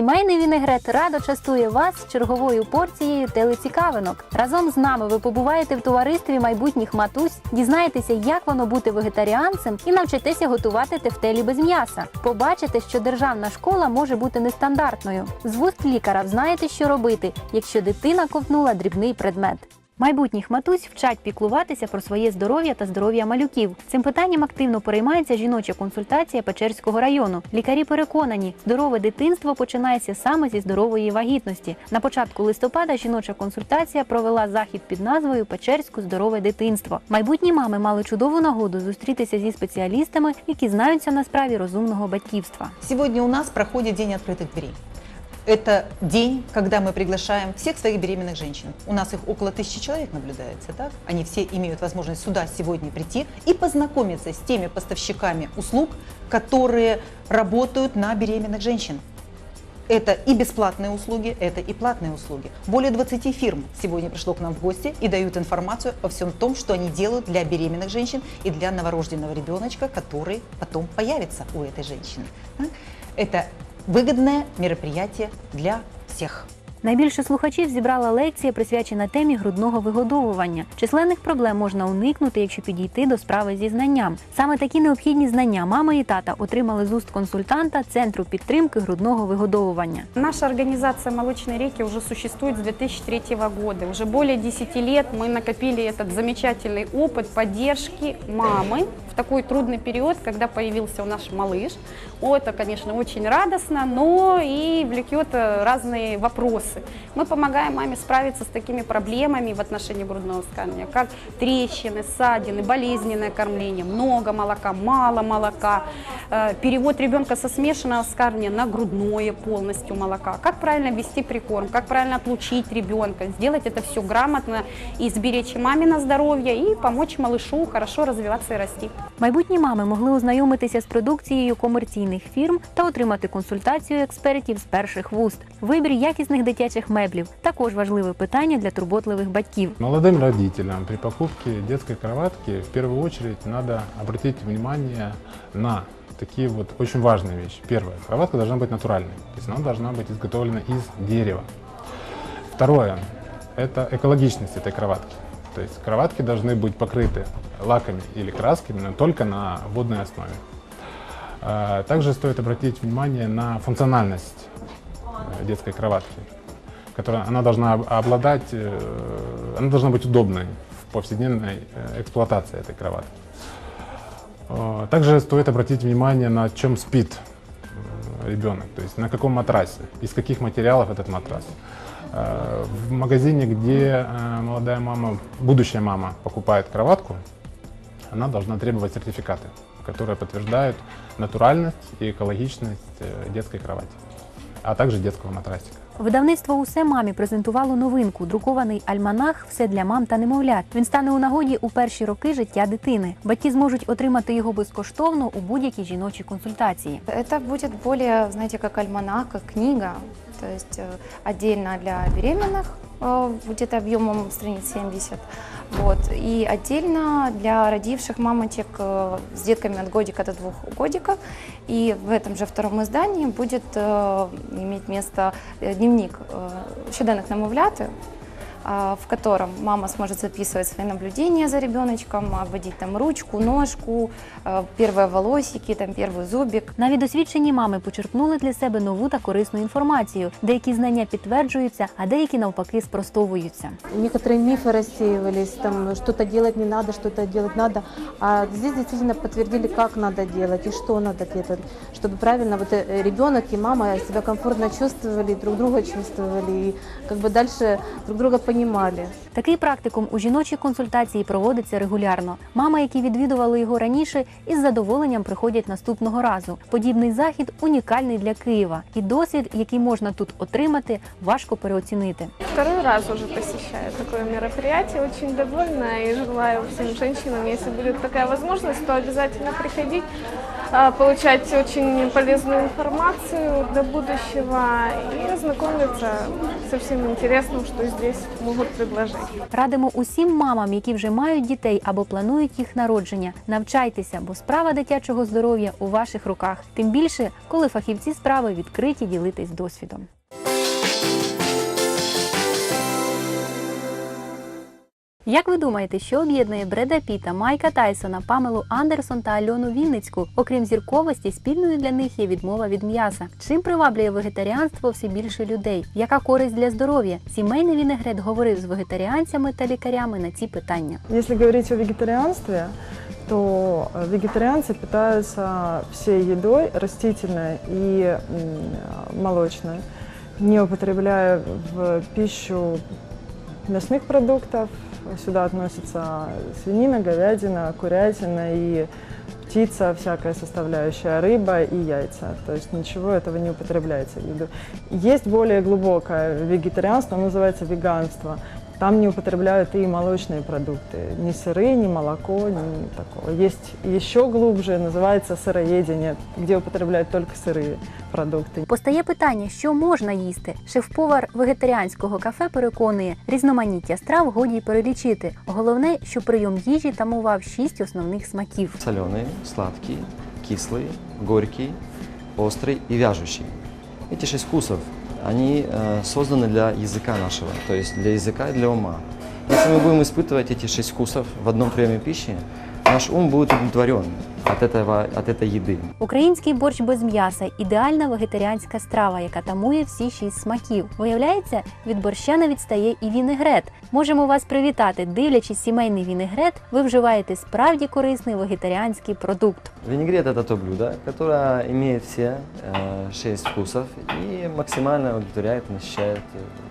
Сімейний вінегрет радо частує вас черговою порцією телецікавинок. Разом з нами ви побуваєте в товаристві майбутніх матусь, дізнаєтеся, як воно бути вегетаріанцем, і навчитеся готувати тефтелі без м'яса. Побачите, що державна школа може бути нестандартною. З вуст лікара знаєте, що робити, якщо дитина ковтнула дрібний предмет. Майбутніх матусь вчать піклуватися про своє здоров'я та здоров'я малюків. Цим питанням активно переймається жіноча консультація Печерського району. Лікарі переконані, здорове дитинство починається саме зі здорової вагітності. На початку листопада жіноча консультація провела захід під назвою Печерську здорове дитинство. Майбутні мами мали чудову нагоду зустрітися зі спеціалістами, які знаються на справі розумного батьківства. Сегодня у нас проходит День открытых дверей. Это день, когда мы приглашаем всех своих беременных женщин. У нас их около тысячи человек наблюдается, так? Они все имеют возможность сюда сегодня прийти и познакомиться с теми поставщиками услуг, которые работают на беременных женщин. Это и бесплатные услуги, это и платные услуги. Более 20 фирм сегодня пришло к нам в гости и дают информацию о всем том, что они делают для беременных женщин и для новорожденного ребеночка, который потом появится у этой женщины. Это выгодное мероприятие для всех. Найбільше слухачів зібрала лекція, присвячена темі грудного вигодовування. Численних проблем можна уникнути, якщо підійти до справи зі знанням. Саме такі необхідні знання мама і тата отримали з уст консультанта Центру підтримки грудного вигодовування. Наша организация «Молочные реки» уже существует с 2003 года. Уже более 10 лет мы накопили этот замечательный опыт поддержки мамы в такой трудный период, когда появился у нас малыш. О, это, конечно, очень радостно, но и влекет э, разные вопросы. Мы помогаем маме справиться с такими проблемами в отношении грудного вскармливания, как трещины, ссадины, болезненное кормление, много молока, мало молока, э, перевод ребенка со смешанного вскармливания на грудное полностью молока, как правильно вести прикорм, как правильно отлучить ребенка, сделать это все грамотно и сберечь и мамино здоровье, и помочь малышу хорошо развиваться и расти. Майбутні мами могли ознайомитися з продукцією комерційних фірм та отримати консультацію експертів з перших вуст. Вибір якісних дитячих меблів також важливе питання для турботливих батьків. Молодым родителям при покупке детской кроватки в первую очередь надо обратить внимание на такие вот очень важные вещи. Первое, кроватка должна быть натуральной, то есть она должна быть изготовлена из дерева. Второе, это экологичность этой кроватки. То есть кроватки должны быть покрыты лаками или красками, но только на водной основе. А, Также стоит обратить внимание на функциональность э, детской кроватки, которая она должна об- обладать, э, она должна быть удобной в повседневной э, эксплуатации этой кроватки. Э, Также стоит обратить внимание на чем спит ребенок, то есть на каком матрасе, из каких материалов этот матрас. В магазине, где молодая мама, будущая мама покупает кроватку, она должна требовать сертификаты, которые подтверждают натуральность и экологичность детской кровати, а также детского матрасика. Видавництво усе мамі презентувало новинку, друкований альманах Все для мам та немовлят. Він стане у нагоді у перші роки життя дитини. Батьки зможуть отримати його безкоштовно у будь-якій жіночій консультації. Це буде більше, знаєте, як альманах, як книга, то есть э, отдельно для беременных, э, где-то объемом страниц 70, вот, и отдельно для родивших мамочек э, с детками от годика до двух годиков. И в этом же втором издании будет э, иметь место э, дневник э, щоденных намовляты, а, в котором мама сможет записывать свои наблюдения за ребеночком, обводить там ручку, ножку, э, первые волосики, там первый зубик. Навіть досвідчені мами почерпнули для себе нову та корисну інформацію. Деякі знання підтверджуються, а деякі навпаки спростовуються. Некоторые мифы рассеивались, там что-то делать не надо, что-то делать надо. А здесь действительно подтвердили, как надо делать и что надо делать, чтобы правильно вот э, ребенок и мама себя комфортно чувствовали, друг друга чувствовали и как бы дальше друг друга понимали. Такий практикум у жіночій консультації проводиться регулярно. Мами, які відвідували його раніше, із задоволенням приходять наступного разу. Подібний захід унікальний для Києва, і досвід, який можна тут отримати, важко переоцінити. Второй раз уже посещаю такое мероприятие, очень довольна и желаю всем женщинам, если будет такая возможность, то обязательно приходить. получать очень полезную информацию для будущего и ознакомиться со всем интересным, что здесь могут предложить. Радимо усім мамам, які вже мають дітей або планують їх народження. Навчайтеся, бо справа дитячого здоров'я у ваших руках. Тим більше, коли фахівці справи відкриті ділитись досвідом. Як ви думаєте, що об'єднує Бреда Піта, Майка Тайсона, Памелу Андерсон та Альону Вінницьку? Окрім зірковості, спільною для них є відмова від м'яса. Чим приваблює вегетаріанство все більше людей? Яка користь для здоров'я? Сімейний вінегрет говорив з вегетаріанцями та лікарями на ці питання. Если говорить о вегетарианстве, то э, вегетарианцы питаются всей едой, растительной и м, молочной, не употребляя в пищу мясных продуктов. Сюда относятся свинина, говядина, курятина и птица, всякая составляющая, рыба и яйца. То есть ничего этого не употребляется в еду. Есть более глубокое вегетарианство, называется веганство. Там не употребляют и молочные продукты, ни сыры, ни молоко, ни такого. Есть еще глубже, называется сыроедение, где употребляют только сырые продукты. Постає питання, що можна їсти. Шеф-повар вегетаріанського кафе переконує, різноманіття страв годі й перелічити. Головне, що прийом їжі тамував шість основних смаків. Соленый, сладкий, кислый, горький, острый и вяжущий. Эти шесть вкусов, они э, созданы для языка нашего, то есть для языка и для ума. Если мы будем испытывать эти шесть вкусов в одном приеме пищи, наш ум будет удовлетворен от, этого, от этой еды. Український борщ без м'яса ідеальна вегетаріанська страва, яка тамує всі шість смаків. Виявляється, від борща не відстає і вінегрет. Можемо вас привітати. Дивлячись сімейний вінегрет, ви вживаєте справді корисний вегетаріанський продукт. Винегрет – это то блюдо, которое имеет все э, шесть вкусов и максимально удовлетворяет и насыщает э,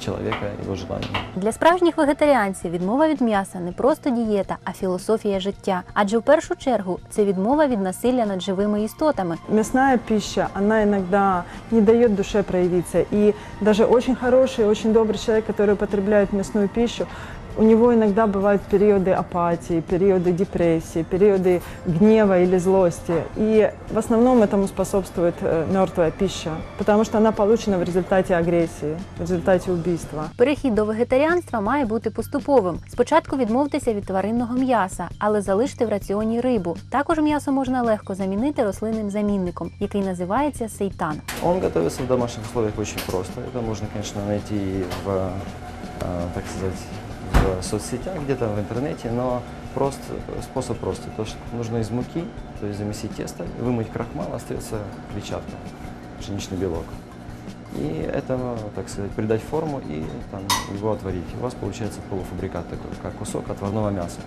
человека, его желания. Для справжніх вегетаріанців відмова від м'яса не просто дієта, а філософія життя. Адже в першу чергу це відмова від насилля над живими істотами. Мясная пища, она иногда не дает душе проявиться. И даже очень хороший, очень добрый человек, который употребляет мясную пищу, у него иногда бывают периоды апатии, периоды депрессии, периоды гнева или злости. И в основном этому способствует э, мертвая пища, потому что она получена в результате агрессии, в результате убийства. Перехід до вегетаріанства має бути поступовим. Спочатку відмовтеся від тваринного м'яса, але залиште в раціоні рибу. Також м'ясо можна легко замінити рослинним замінником, який називається сейтан. Он готовится в домашних условиях очень просто. Это можно, конечно, найти и в, э, так сказать, соцсетях, где-то в интернете, но прост, способ простый. То, что нужно из муки, то есть замесить тесто, вымыть крахмал, остается клетчатка, пшеничный белок. И это, так сказать, придать форму и там, его отварить. У вас получается полуфабрикат такой, как кусок отварного мяса.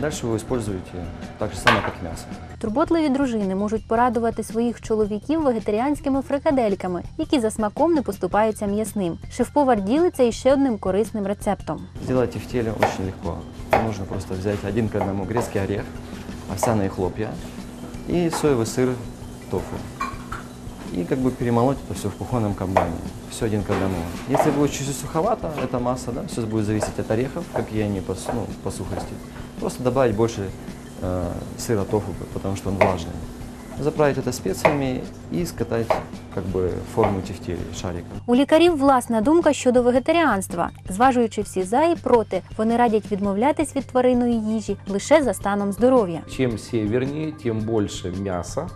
Дальше вы его используете так же самое, как мясо. Турботливі дружини можуть порадувати своїх чоловіків вегетаріанськими фрикадельками, які за смаком не поступаються м'ясним. Шеф-повар ділиться іще одним корисним рецептом. Сделать тефтели очень легко. Нужно просто взять один к одному грецкий орех, овсяные хлопья и соевый сыр тофу. И как бы перемолоть это все в кухонном комбайне. Все один к одному. Если будет чуть суховато, эта масса, да, все будет зависеть от орехов, какие они по, су- ну, по сухости. Просто добавить больше э, сыра тофу, потому что он влажный. Заправить это специями и скатать как бы форму тефтели шариком. У лікарів власна думка щодо вегетаріанства. Зважуючи всі за і проти, вони радять відмовлятись від тваринної їжі лише за станом здоров'я. Чем севернее, тем больше мяса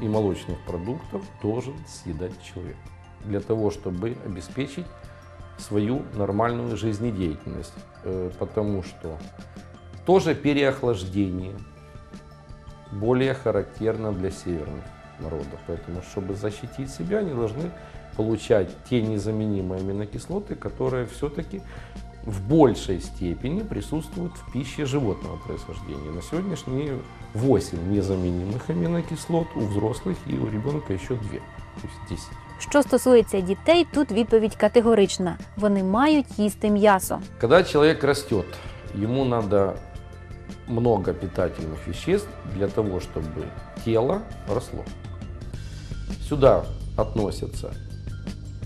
И молочных продуктов должен съедать человек для того, чтобы обеспечить свою нормальную жизнедеятельность. Э, Потому что тоже переохлаждение более характерно для северных народов. Поэтому, чтобы защитить себя, они должны получать те незаменимые аминокислоты, которые все-таки в большей степени присутствуют в пище животного происхождения. На сегодняшний день 8 незаменимых аминокислот у взрослых и у ребенка еще 2, то есть 10. Що стосується дітей, тут відповідь категорична: вони мають їсти м'ясо. Когда человек растет, ему надо много питательных веществ для того, чтобы тело росло. Сюда относятся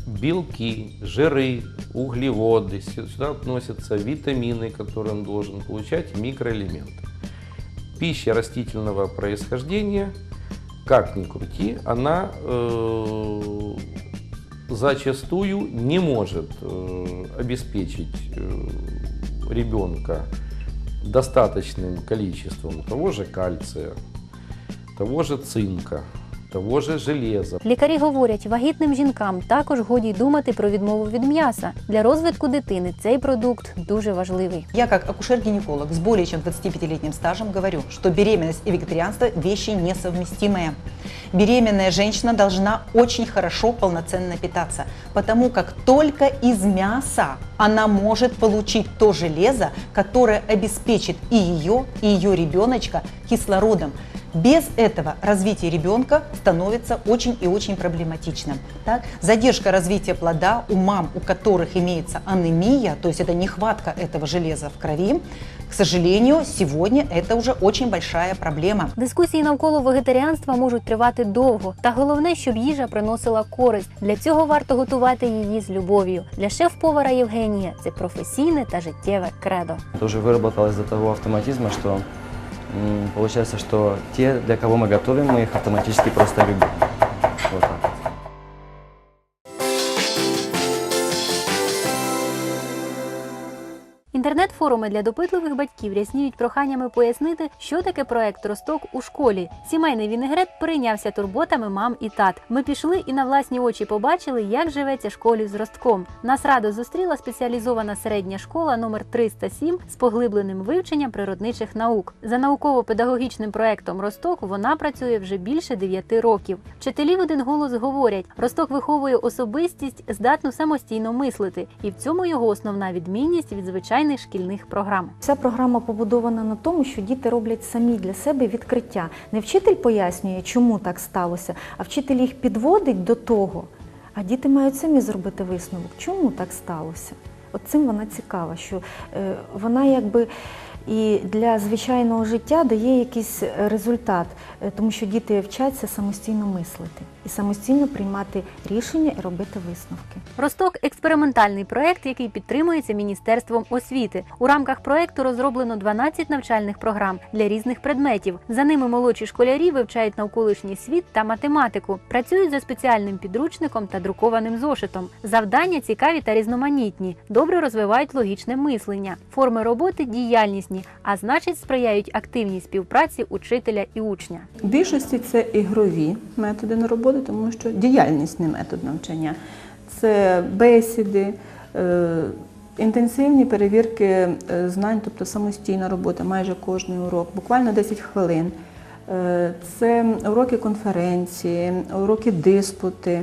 белки, жиры, углеводы, сю- сюда относятся витамины, которые он должен получать, микроэлементы. пища растительного происхождения, как ни крути, она э, зачастую не может э, обеспечить э, ребенка достаточным количеством того же кальция, того же цинка, того же железа. Лікарі говорять, вагітним жінкам також годі думати про відмову від м'яса. Для розвитку дитини цей продукт дуже важливий. Я как акушер-гинеколог с более чем 25-летним стажем говорю, что беременность и вегетарианство – вещи несовместимые. Беременная женщина должна очень хорошо, полноценно питаться, потому как только из мяса она может получить то железо, которое обеспечит и ее, и ее ребеночка кислородом. Без этого развитие ребенка становится очень и очень проблематичным. Так? Задержка развития плода у мам, у которых имеется анемия, то есть это нехватка этого железа в крови, к сожалению, сегодня это уже очень большая проблема. Дискусії навколо вегетаріанства можуть тривати довго, та головне, щоб їжа приносила користь. Для цього варто готувати її з любов'ю. Для шеф-повара Євгенія це професійне та життєве кредо. Это уже выработалось до того автоматизма, что м, получается, что те, для кого мы готовим, мы их автоматически просто любим. Вот так Інтернет-форуми для допитливих батьків рясніють проханнями пояснити, що таке проект Росток у школі. Сімейний вінегрет прийнявся турботами мам і тат. Ми пішли і на власні очі побачили, як живеться школі з ростком. Нас радо зустріла спеціалізована середня школа номер 307 з поглибленим вивченням природничих наук. За науково-педагогічним проектом Росток вона працює вже більше 9 років. Вчителі в один голос говорять: Росток виховує особистість, здатну самостійно мислити, і в цьому його основна відмінність від звичайних шкільних програм. Ця програма побудована на тому, що діти роблять самі для себе відкриття. Не вчитель пояснює, чому так сталося, а вчитель їх підводить до того, а діти мають самі зробити висновок, чому так сталося. От цим вона цікава, що е, вона якби і для звичайного життя дає якийсь результат, е, тому що діти вчаться самостійно мислити і самостійно приймати рішення і робити висновки. Росток експериментальний проект, який підтримується Міністерством освіти. У рамках проекту розроблено 12 навчальних програм для різних предметів. За ними молодші школярі вивчають навколишній світ та математику, працюють за спеціальним підручником та друкованим зошитом. Завдання цікаві та різноманітні, добре розвивають логічне мислення. Форми роботи діяльнісні, а значить сприяють активній співпраці учителя і учня. В більшості це ігрові методи на роботу, тому що діяльнісний метод навчання це бесіди, е, інтенсивні перевірки е, знань, тобто самостійна робота, майже кожний урок, буквально 10 хвилин. Е, Це уроки конференції, уроки диспути,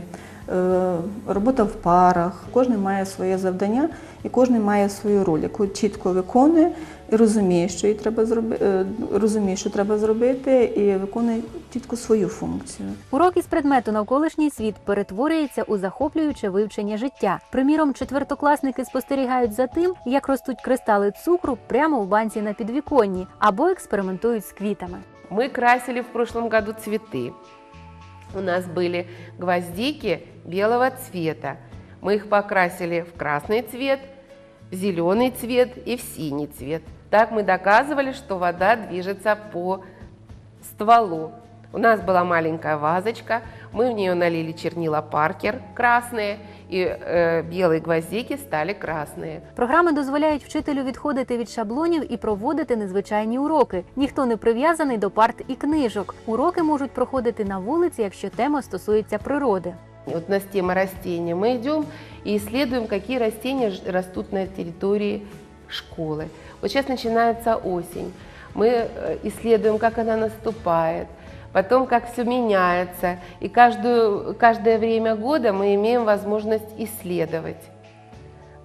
робота в парах. Кожен має своє завдання і кожен має свою роль, яку чітко виконує і розуміє, що їй треба зробити, розуміє, що треба зробити, і виконує чітко свою функцію. Урок із предмету навколишній світ перетворюється у захоплююче вивчення життя. Приміром, четвертокласники спостерігають за тим, як ростуть кристали цукру прямо в банці на підвіконні або експериментують з квітами. Мы красили в прошлом году цветы. У нас были гвоздики белого цвета. Мы их покрасили в красный цвет, в зеленый цвет и в синий цвет. Так мы доказывали, что вода движется по стволу. У нас была маленькая вазочка, мы в нее налили чернила Паркер красные, и э, белые гвоздики стали красные. Програми дозволяють вчителю відходити від шаблонів і проводити незвичайні уроки. Ніхто не прив'язаний до парт і книжок. Уроки можуть проходити на вулиці, якщо тема стосується природи. Вот у нас тема растения. Мы идем и исследуем, какие растения ж- растут на территории школы. Вот сейчас начинается осень. Мы э, исследуем, как она наступает, потом как все меняется. И каждую, каждое время года мы имеем возможность исследовать.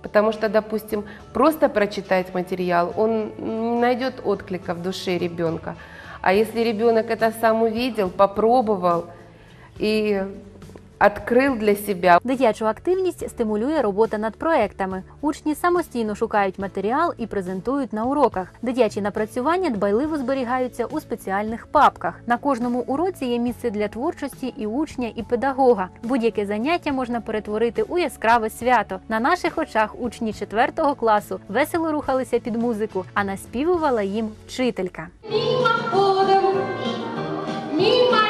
Потому что, допустим, просто прочитать материал, он не найдет отклика в душе ребенка. А если ребенок это сам увидел, попробовал и відкрив для себе. Дитячу активність стимулює робота над проектами. Учні самостійно шукають матеріал і презентують на уроках. Дитячі напрацювання дбайливо зберігаються у спеціальних папках. На кожному уроці є місце для творчості і учня, і педагога. Будь-яке заняття можна перетворити у яскраве свято. На наших очах учні 4 класу весело рухалися під музику, а наспівувала їм вчителька. Міма ходом, міма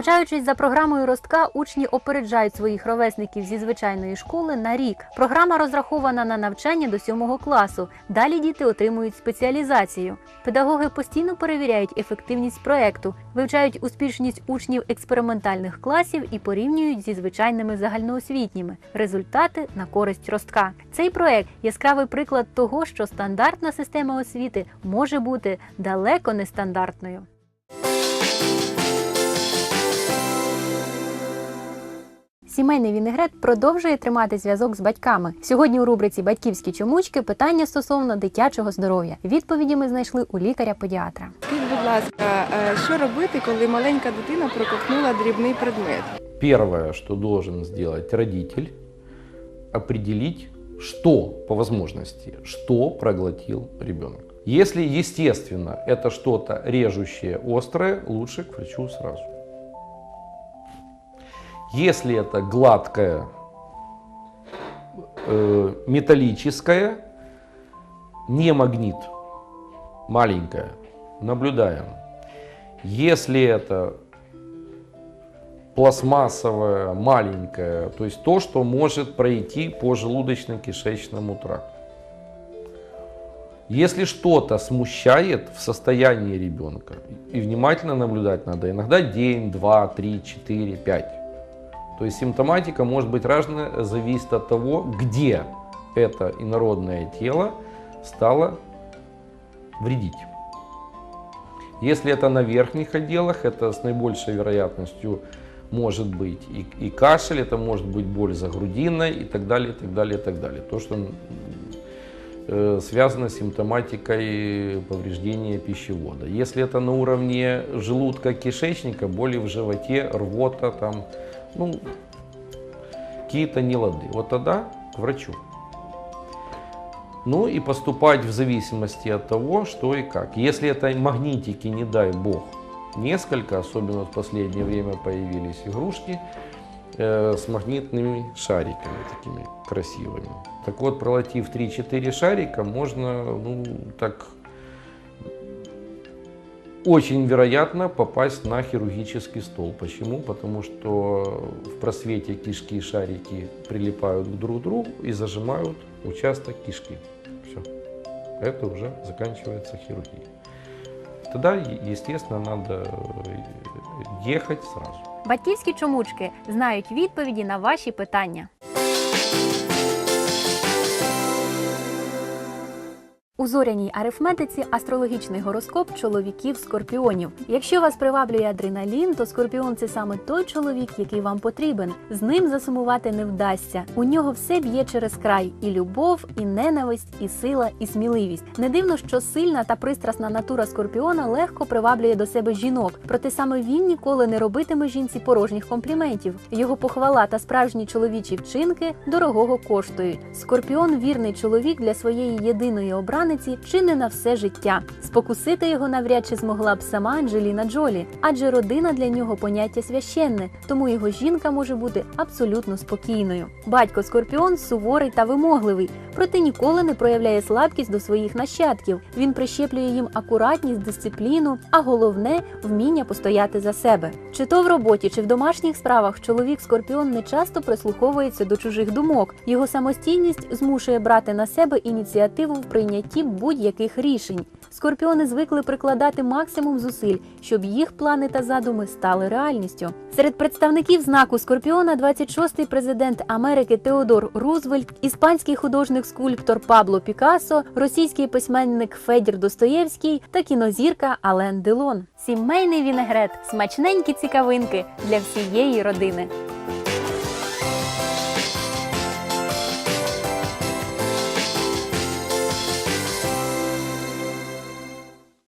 Навчаючись за програмою ростка, учні опереджають своїх ровесників зі звичайної школи на рік. Програма розрахована на навчання до сьомого класу. Далі діти отримують спеціалізацію. Педагоги постійно перевіряють ефективність проекту, вивчають успішність учнів експериментальних класів і порівнюють зі звичайними загальноосвітніми. Результати на користь ростка. Цей проект яскравий приклад того, що стандартна система освіти може бути далеко нестандартною. Сімейний вінегрет продовжує тримати зв'язок з батьками. Сьогодні у рубриці Батьківські чомучки питання стосовно дитячого здоров'я. Відповіді ми знайшли у лікаря-педіатра. Скажіть, будь ласка, що робити, коли маленька дитина проковтнула дрібний предмет? Первое, что должен сделать родитель, определить, что по возможности, что проглотил ребенок. Если, естественно, это что-то режущее, острое, лучше к врачу сразу. Если это гладкое, э, металлическое, не магнит, маленькое, наблюдаем. Если это пластмассовое, маленькое, то есть то, что может пройти по желудочно-кишечному тракту. Если что-то смущает в состоянии ребенка, и внимательно наблюдать надо, иногда день, два, три, четыре, пять. То есть симптоматика может быть разная, зависит от того, где это инородное тело стало вредить. Если это на верхних отделах, это с наибольшей вероятностью может быть и, и кашель, это может быть боль за грудиной и так далее, и так далее, и так далее. То, что э, связано с симптоматикой повреждения пищевода. Если это на уровне желудка, кишечника, боли в животе, рвота, там, ну, какие-то нелады, вот тогда к врачу. Ну и поступать в зависимости от того, что и как. Если это магнитики, не дай бог, несколько, особенно в последнее время появились игрушки э, с магнитными шариками такими красивыми. Так вот, пролотив 3-4 шарика, можно, ну, так, очень вероятно попасть на хирургический стол. Почему? Потому что в просвете кишки шарики прилипают друг к другу и зажимают участок кишки. Все. Это уже заканчивается хирургией. Тогда, е- естественно, надо э, ехать сразу. Батьківські чомучки знають відповіді на ваші питання. У зоряній арифметиці астрологічний гороскоп чоловіків скорпіонів. Якщо вас приваблює адреналін, то скорпіон це саме той чоловік, який вам потрібен. З ним засумувати не вдасться. У нього все б'є через край: і любов, і ненависть, і сила, і сміливість. Не дивно, що сильна та пристрасна натура скорпіона легко приваблює до себе жінок. Проте саме він ніколи не робитиме жінці порожніх компліментів. Його похвала та справжні чоловічі вчинки дорогого коштують. Скорпіон вірний чоловік для своєї єдиної обраниці чи не на все життя. Спокусити його навряд чи змогла б сама Анджеліна Джолі, адже родина для нього поняття священне, тому його жінка може бути абсолютно спокійною. Батько Скорпіон суворий та вимогливий, проте ніколи не проявляє слабкість до своїх нащадків. Він прищеплює їм акуратність, дисципліну, а головне вміння постояти за себе. Чи то в роботі, чи в домашніх справах чоловік Скорпіон не часто прислуховується до чужих думок. Його самостійність змушує брати на себе ініціативу в прийнятті будь-яких рішень. Скорпіони звикли прикладати максимум зусиль, щоб їх плани та задуми стали реальністю. Серед представників знаку Скорпіона 26-й президент Америки Теодор Рузвельт, іспанський художник-скульптор Пабло Пікассо, російський письменник Федір Достоєвський та кінозірка Ален Делон. Сімейний вінегрет, смачненькі цікавинки для всієї родини.